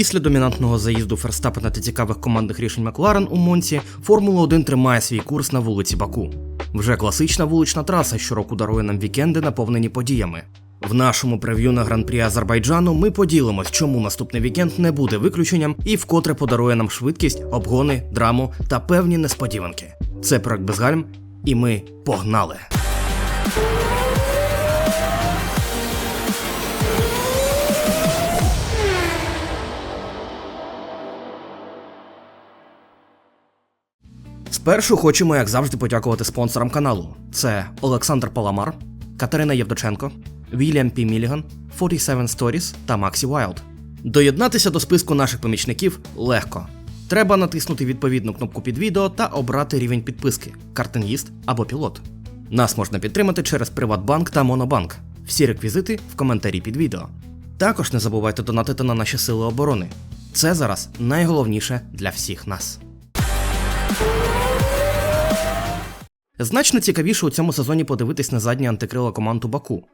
Після домінантного заїзду Ферстапена та цікавих командних рішень Макларен у Монці, Формула 1 тримає свій курс на вулиці Баку. Вже класична вулична траса щороку дарує нам вікенди, наповнені подіями. В нашому прев'ю на гран-прі Азербайджану ми поділимось, чому наступний вікенд не буде виключенням і вкотре подарує нам швидкість, обгони, драму та певні несподіванки. Це проект Безгальм, і ми погнали! Спершу хочемо, як завжди, подякувати спонсорам каналу: це Олександр Паламар, Катерина Євдоченко, Вільям Пі Міліган, 47 Stories та Максі Вайлд. Доєднатися до списку наших помічників легко. Треба натиснути відповідну кнопку під відео та обрати рівень підписки картингіст або пілот. Нас можна підтримати через Приватбанк та Монобанк. Всі реквізити в коментарі під відео. Також не забувайте донатити на наші сили оборони. Це зараз найголовніше для всіх нас. Значно цікавіше у цьому сезоні подивитись на задні антикрила команду Баку.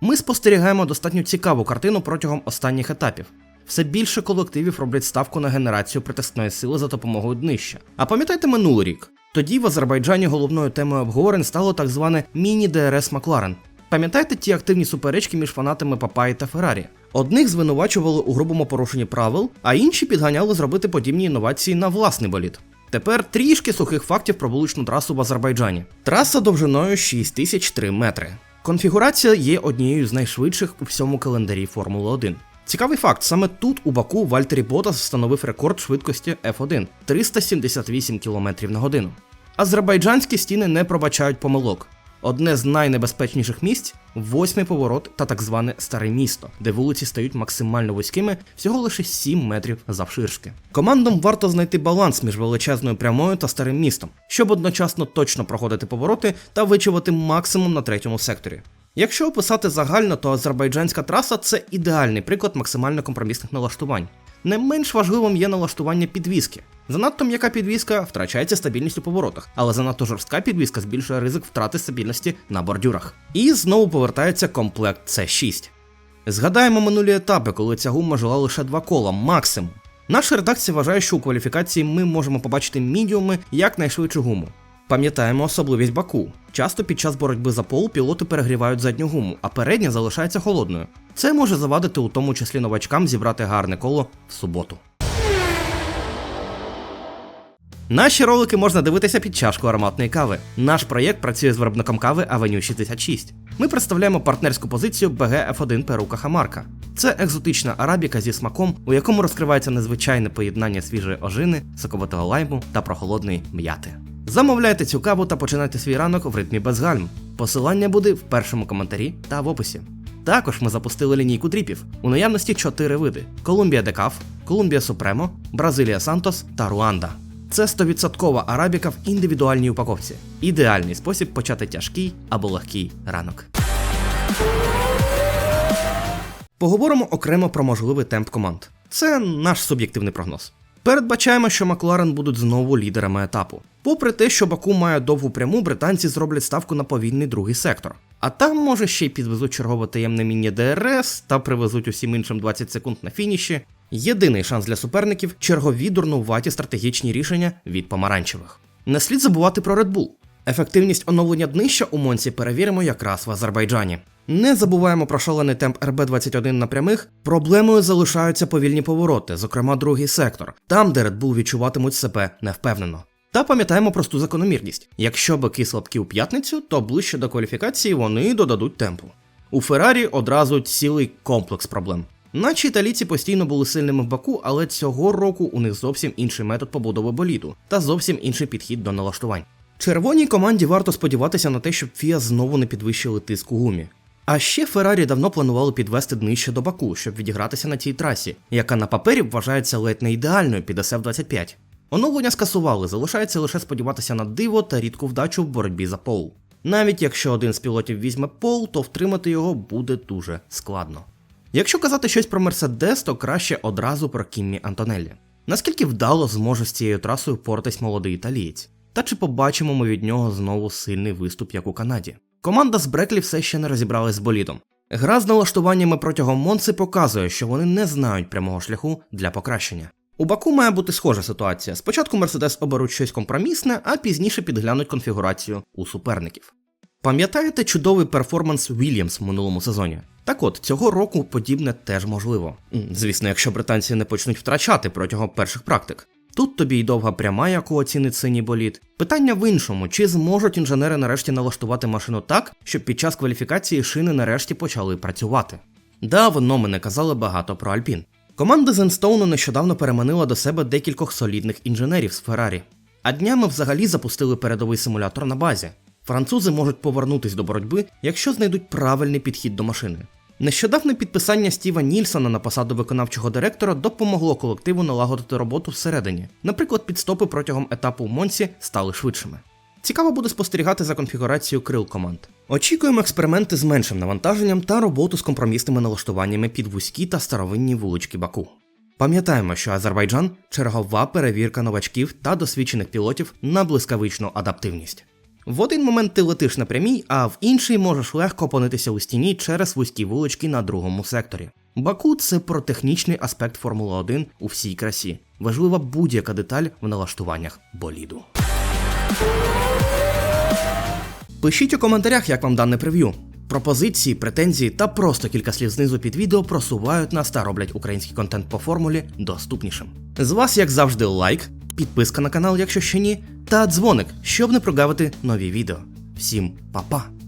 Ми спостерігаємо достатньо цікаву картину протягом останніх етапів. Все більше колективів роблять ставку на генерацію притискної сили за допомогою днища. А пам'ятаєте минулий рік? Тоді в Азербайджані головною темою обговорень стало так зване міні-ДРС Макларен. Пам'ятаєте ті активні суперечки між фанатами Папаї та Феррарі? Одних звинувачували у грубому порушенні правил, а інші підганяли зробити подібні інновації на власний болід. Тепер трішки сухих фактів про вуличну трасу в Азербайджані. Траса довжиною 6003 метри. Конфігурація є однією з найшвидших у всьому календарі Формули 1. Цікавий факт: саме тут у Баку Вальтері Ботас встановив рекорд швидкості F1 378 км на годину. Азербайджанські стіни не пробачають помилок. Одне з найнебезпечніших місць восьмий поворот та так зване старе місто, де вулиці стають максимально вузькими, всього лише 7 метрів завширшки. Командам варто знайти баланс між величезною прямою та старим містом, щоб одночасно точно проходити повороти та вичувати максимум на третьому секторі. Якщо описати загально, то азербайджанська траса це ідеальний приклад максимально компромісних налаштувань. Не менш важливим є налаштування підвіски. Занадто м'яка підвіска втрачається стабільність у поворотах, але занадто жорстка підвіска збільшує ризик втрати стабільності на бордюрах. І знову повертається комплект C6. Згадаємо минулі етапи, коли ця гума жила лише два кола, максимум. Наша редакція вважає, що у кваліфікації ми можемо побачити мідіуми як найшвидшу гуму. Пам'ятаємо особливість Баку. Часто під час боротьби за пол пілоти перегрівають задню гуму, а передня залишається холодною. Це може завадити у тому числі новачкам зібрати гарне коло в суботу. Наші ролики можна дивитися під чашку ароматної кави. Наш проєкт працює з виробником кави Avenue 66. Ми представляємо партнерську позицію BG F1 Перука Хамарка. Це екзотична арабіка зі смаком, у якому розкривається незвичайне поєднання свіжої ожини, соковитого лайму та прохолодної м'яти. Замовляйте цю каву та починайте свій ранок в ритмі без гальм. Посилання буде в першому коментарі та в описі. Також ми запустили лінійку дріпів. У наявності чотири види: Колумбія Декаф, Колумбія Супремо, Бразилія Сантос та Руанда. Це 100% арабіка в індивідуальній упаковці. Ідеальний спосіб почати тяжкий або легкий ранок. Поговоримо окремо про можливий темп команд. Це наш суб'єктивний прогноз. Передбачаємо, що Макларен будуть знову лідерами етапу. Попри те, що Баку має довгу пряму, британці зроблять ставку на повільний другий сектор. А там, може, ще й підвезуть чергове таємне міні ДРС та привезуть усім іншим 20 секунд на фініші. Єдиний шанс для суперників чергові дурнуваті стратегічні рішення від помаранчевих. Не слід забувати про Red Bull. Ефективність оновлення днища у Монці перевіримо якраз в Азербайджані. Не забуваємо про шалений темп РБ-21 на прямих. Проблемою залишаються повільні повороти, зокрема другий сектор, там, де Red Bull відчуватимуть себе невпевнено. Та пам'ятаємо просту закономірність: якщо бики слабкі у п'ятницю, то ближче до кваліфікації вони додадуть темпу. У Феррарі одразу цілий комплекс проблем. Наче італійці постійно були сильними в Баку, але цього року у них зовсім інший метод побудови боліду та зовсім інший підхід до налаштувань. Червоній команді варто сподіватися на те, щоб Фіа знову не підвищили тиск у гумі. А ще Феррарі давно планували підвести днище до Баку, щоб відігратися на цій трасі, яка на папері вважається ледь не ідеальною під SF-25. Оновлення скасували, залишається лише сподіватися на диво та рідку вдачу в боротьбі за пол. Навіть якщо один з пілотів візьме пол, то втримати його буде дуже складно. Якщо казати щось про Мерседес, то краще одразу про Кіммі Антонеллі. Наскільки вдало зможе з цією трасою впоратись молодий італієць? Та чи побачимо ми від нього знову сильний виступ, як у Канаді? Команда з Бреклі все ще не розібралась з болідом. Гра з налаштуваннями протягом Монци показує, що вони не знають прямого шляху для покращення. У Баку має бути схожа ситуація. Спочатку Мерседес оберуть щось компромісне, а пізніше підглянуть конфігурацію у суперників. Пам'ятаєте чудовий перформанс Вільямс в минулому сезоні? Так от, цього року подібне теж можливо. Звісно, якщо британці не почнуть втрачати протягом перших практик. Тут тобі й довга пряма, яку оцінить синій болід. Питання в іншому: чи зможуть інженери нарешті налаштувати машину так, щоб під час кваліфікації шини нарешті почали працювати? Давно ми не казали багато про Альпін. Команда Зенстоуну нещодавно переманила до себе декількох солідних інженерів з Феррарі. А днями взагалі запустили передовий симулятор на базі. Французи можуть повернутись до боротьби, якщо знайдуть правильний підхід до машини. Нещодавне підписання Стіва Нільсона на посаду виконавчого директора допомогло колективу налагодити роботу всередині. Наприклад, підстопи протягом етапу в Монсі стали швидшими. Цікаво буде спостерігати за конфігурацією крил команд. Очікуємо експерименти з меншим навантаженням та роботу з компромісними налаштуваннями під вузькі та старовинні вулички Баку. Пам'ятаємо, що Азербайджан чергова перевірка новачків та досвідчених пілотів на блискавичну адаптивність. В один момент ти летиш на прямій, а в інший можеш легко опинитися у стіні через вузькі вулички на другому секторі. Баку це про технічний аспект Формули 1 у всій красі. Важлива будь-яка деталь в налаштуваннях боліду. Пишіть у коментарях, як вам дане прев'ю. Пропозиції, претензії та просто кілька слів знизу під відео просувають нас та роблять український контент по формулі доступнішим. З вас, як завжди, лайк, підписка на канал, якщо ще ні, та дзвоник, щоб не прогавити нові відео. Всім па-па!